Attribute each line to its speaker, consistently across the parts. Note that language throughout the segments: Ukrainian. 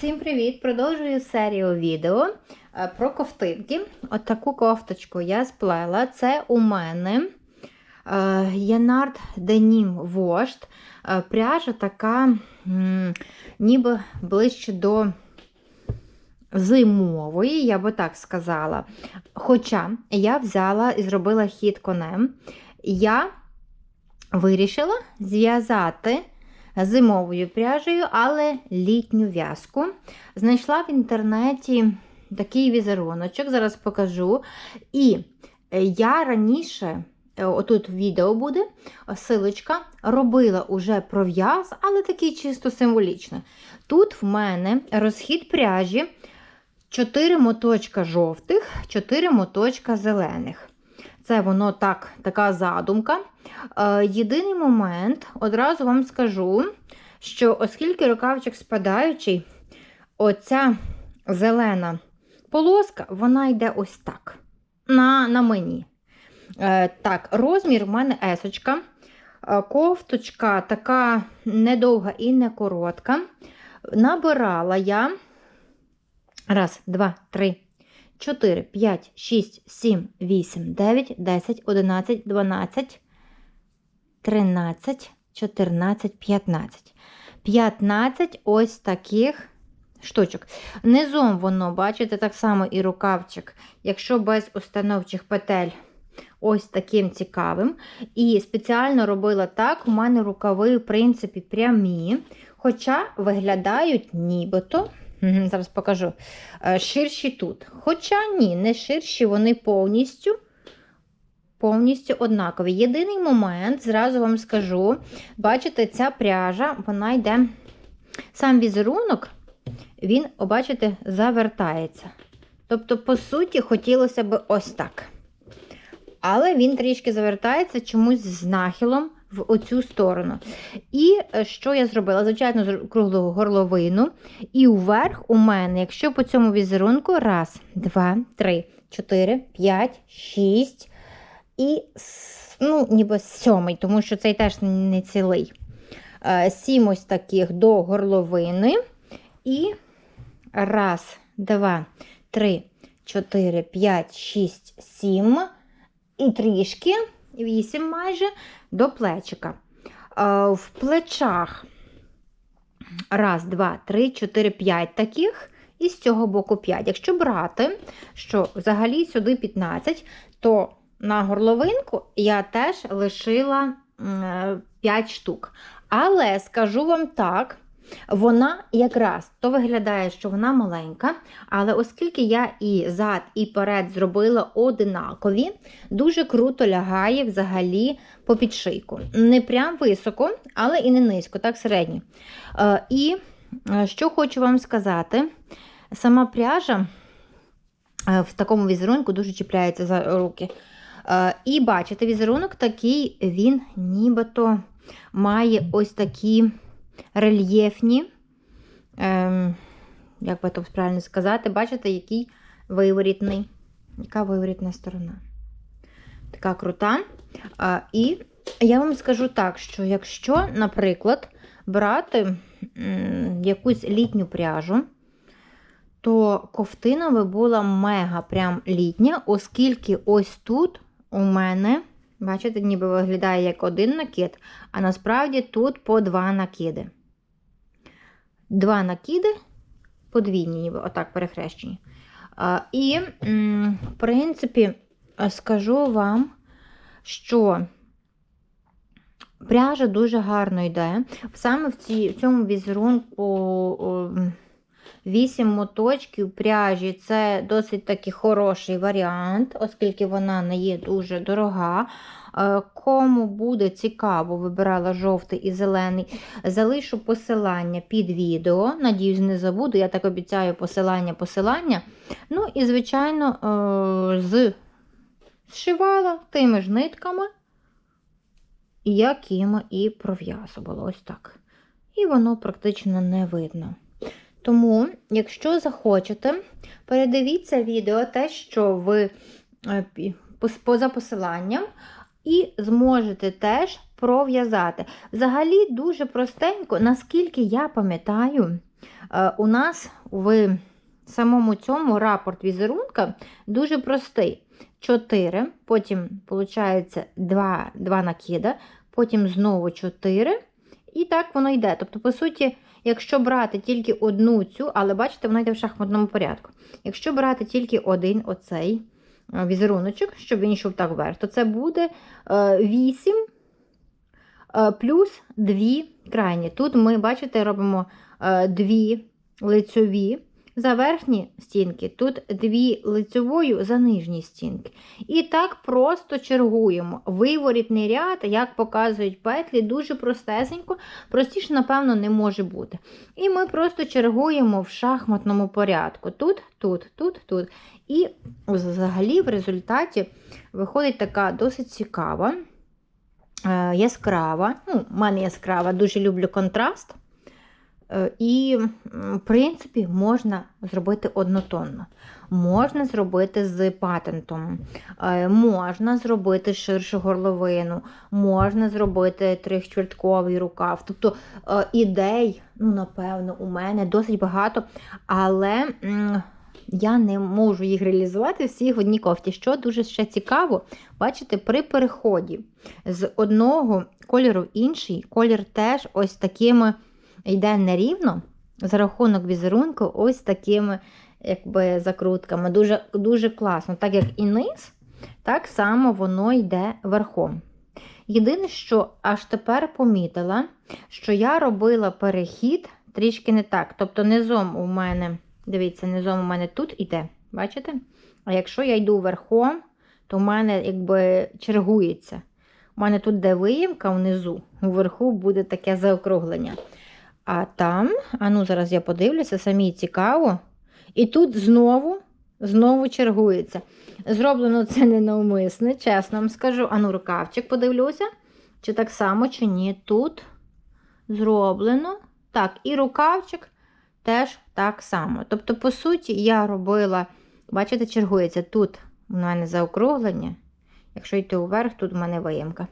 Speaker 1: Всім привіт! Продовжую серію відео е, про ковтинки. От таку кофточку я сплела. Це у мене е, Янард Денім Вожд. Е, Пряжа така, ніби ближче до зимової, я би так сказала. Хоча я взяла і зробила хід конем, я вирішила зв'язати зимовою пряжею, але літню в'язку. Знайшла в інтернеті такий візеруночок, зараз покажу. І е, я раніше, е, отут відео буде, силочка, робила уже пров'яз, але такий чисто символічно. Тут в мене розхід пряжі 4 моточка жовтих, 4 моточка зелених. Це воно так, така задумка. Е, єдиний момент, одразу вам скажу, що оскільки рукавчик спадаючий, оця зелена полоска, вона йде ось так. На на мені. Е, так, розмір в мене есочка. Е, кофточка така недовга і не коротка. Набирала я. Раз, два, три, 4, 5, 6, 7, 8, 9, 10, 11, 12, 13, 14, 15. 15 ось таких штучок. Низом воно, бачите, так само і рукавчик, якщо без установчих петель, ось таким цікавим. І спеціально робила так, у мене рукави, в принципі, прямі, хоча виглядають нібито. Зараз покажу. Е, ширші тут. Хоча ні, не ширші, вони повністю повністю однакові. Єдиний момент, зразу вам скажу, бачите, ця пряжа, вона йде, сам візерунок, він, бачите, завертається. Тобто, по суті, хотілося б ось так. Але він трішки завертається чомусь з нахилом в оцю сторону. І е, що я зробила? Звичайно, круглу горловину. І вверх у мене, якщо по цьому візерунку, раз, два, три, чотири, п'ять, шість і ну, ніби сьомий, тому що цей теж не цілий. Е, сім ось таких до горловини. І раз, два, три, чотири, п'ять, шість, сім. І трішки, вісім майже до плечика. В плечах раз, два, три, чотири, п'ять таких, і з цього боку 5. Якщо брати, що взагалі сюди 15, то на горловинку я теж лишила 5 штук. Але скажу вам так, вона якраз то виглядає, що вона маленька, але оскільки я і зад, і перед зробила одинакові, дуже круто лягає взагалі по підшийку. Не прям високо, але і не низько, так середньо. Е, і е, що хочу вам сказати, сама пряжа е, в такому візерунку дуже чіпляється за руки. І бачите, візерунок такий, він нібито має ось такі рельєфні, ем, як би то правильно сказати, бачите, який виворітний, яка виворітна сторона. Така крута. А, І я вам скажу так, що якщо, наприклад, брати м, якусь літню пряжу, то ковтина би була мега прям літня, оскільки ось тут у мене Бачите, ніби виглядає як один накид, а насправді тут по два накиди. Два накиди, подвійні, ніби отак перехрещені. І, в принципі, скажу вам, що пряжа дуже гарно йде. Саме в, цьому візерунку 8 моточків пряжі це досить таки хороший варіант, оскільки вона не є дуже дорога. Е, кому буде цікаво, вибирала жовтий і зелений, залишу посилання під відео. Надіюсь, не забуду, я так обіцяю посилання посилання. Ну, і, звичайно, е, з зшивала тими ж нитками, якими і пров'язувала. Ось так. І воно практично не видно. Тому, якщо захочете, передивіться відео те, що ви е, поза посиланням, і зможете теж пров'язати. Взагалі, дуже простенько, наскільки я пам'ятаю, Е, У нас в самому цьому рапорт візерунка дуже простий. 4, потім, виходить, 2, 2 накида, потім знову 4. І так воно йде. Тобто, по суті, якщо брати тільки одну цю, але бачите, вона йде в шахматному порядку. Якщо брати тільки один оцей е, візеруночок, щоб він йшов так вверх, то це буде е, 8 е, плюс 2 крайні. Тут ми, бачите, робимо е, дві лицьові за верхні стінки, тут дві лицьовою за нижні стінки. І так просто чергуємо. Виворітний ряд, як показують петлі, дуже простесенько, простіше, напевно, не може бути. І ми просто чергуємо в шахматному порядку. Тут, тут, тут, тут. І взагалі в результаті виходить така досить цікава, е, яскрава. Ну, в мене яскрава, дуже люблю контраст. Е, І, в принципі, можна зробити однотонно. Можна зробити з патентом, е, можна зробити ширшу горловину, можна зробити трьохчвертковий рукав. Тобто е, ідей, ну, напевно, у мене досить багато, але я не можу їх реалізувати всі в одній кофті. Що дуже ще цікаво, бачите, при переході з одного кольору в інший, колір теж ось такими йде нерівно за рахунок візерунку, ось такими якби, закрутками. Дуже, дуже класно. Так як і низ, так само воно йде верхом. Єдине, що аж тепер помітила, що я робила перехід трішки не так. Тобто, низом у мене, дивіться, низом у мене тут іде, бачите? А якщо я йду верхом, то в мене якби чергується. У мене тут де виїмка внизу, уверху буде таке заокруглення. А там, а ну зараз я подивлюся, самі цікаво. І тут знову, знову чергується. Зроблено це ненавмисне, чесно вам скажу. А ну, рукавчик подивлюся, чи так само, чи ні. Тут зроблено. Так, і рукавчик теж так само. Тобто, по суті, я робила, бачите, чергується. Тут у мене заокруглення. Якщо йти вверх, тут у мене виємка.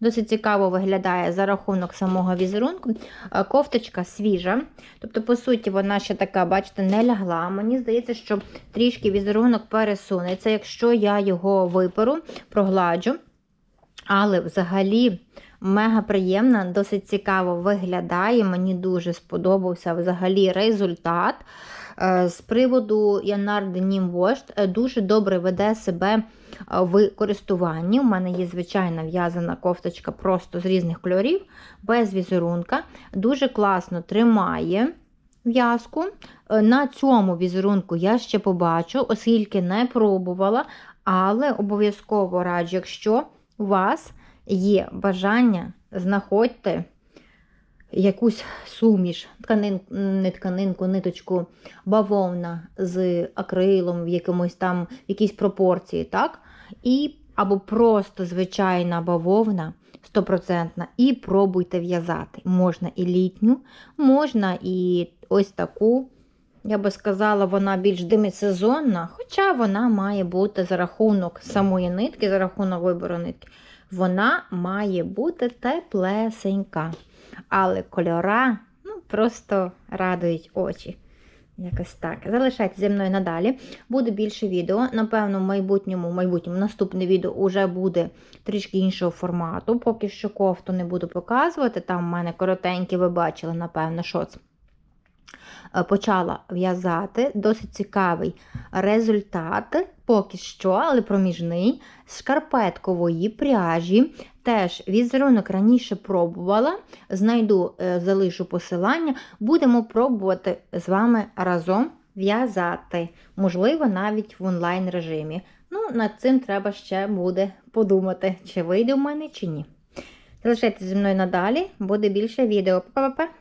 Speaker 1: Досить цікаво виглядає за рахунок самого візерунку. Е, Кофточка свіжа. Тобто, по суті, вона ще така, бачите, не лягла. Мені здається, що трішки візерунок пересунеться, якщо я його виперу, прогладжу. Але взагалі мега приємна, досить цікаво виглядає. Мені дуже сподобався взагалі результат. Е, З приводу Янар Денім Вожд е, дуже добре веде себе е, в користуванні. У мене є звичайна в'язана кофточка просто з різних кольорів, без візерунка. Дуже класно тримає в'язку. На цьому візерунку я ще побачу, оскільки не пробувала, але обов'язково раджу, якщо у вас є бажання, знаходьте якусь суміш, тканин, не тканинку, ниточку бавовна з акрилом в якомусь там в якійсь пропорції, так? І або просто звичайна бавовна, стопроцентна, і пробуйте в'язати. Можна і літню, можна і ось таку. Я би сказала, вона більш демисезонна, хоча вона має бути за рахунок самої нитки, за рахунок вибору нитки, вона має бути теплесенька. Але кольора ну, просто радують очі. Якось так. Залишайтеся зі мною надалі. Буде більше відео. Напевно, в майбутньому, в майбутньому наступне відео вже буде трішки іншого формату. Поки що кофту не буду показувати. Там в мене коротенькі, ви бачили, напевно, що це. Почала в'язати досить цікавий результат, поки що, але проміжний, з шкарпеткової пряжі. Теж візерунок раніше пробувала. Знайду, е, залишу посилання. Будемо пробувати з вами разом в'язати. Можливо, навіть в онлайн режимі. Ну, над цим треба ще буде подумати, чи вийде в мене, чи ні. Залишайтеся зі мною надалі, буде більше відео. Па-па-па!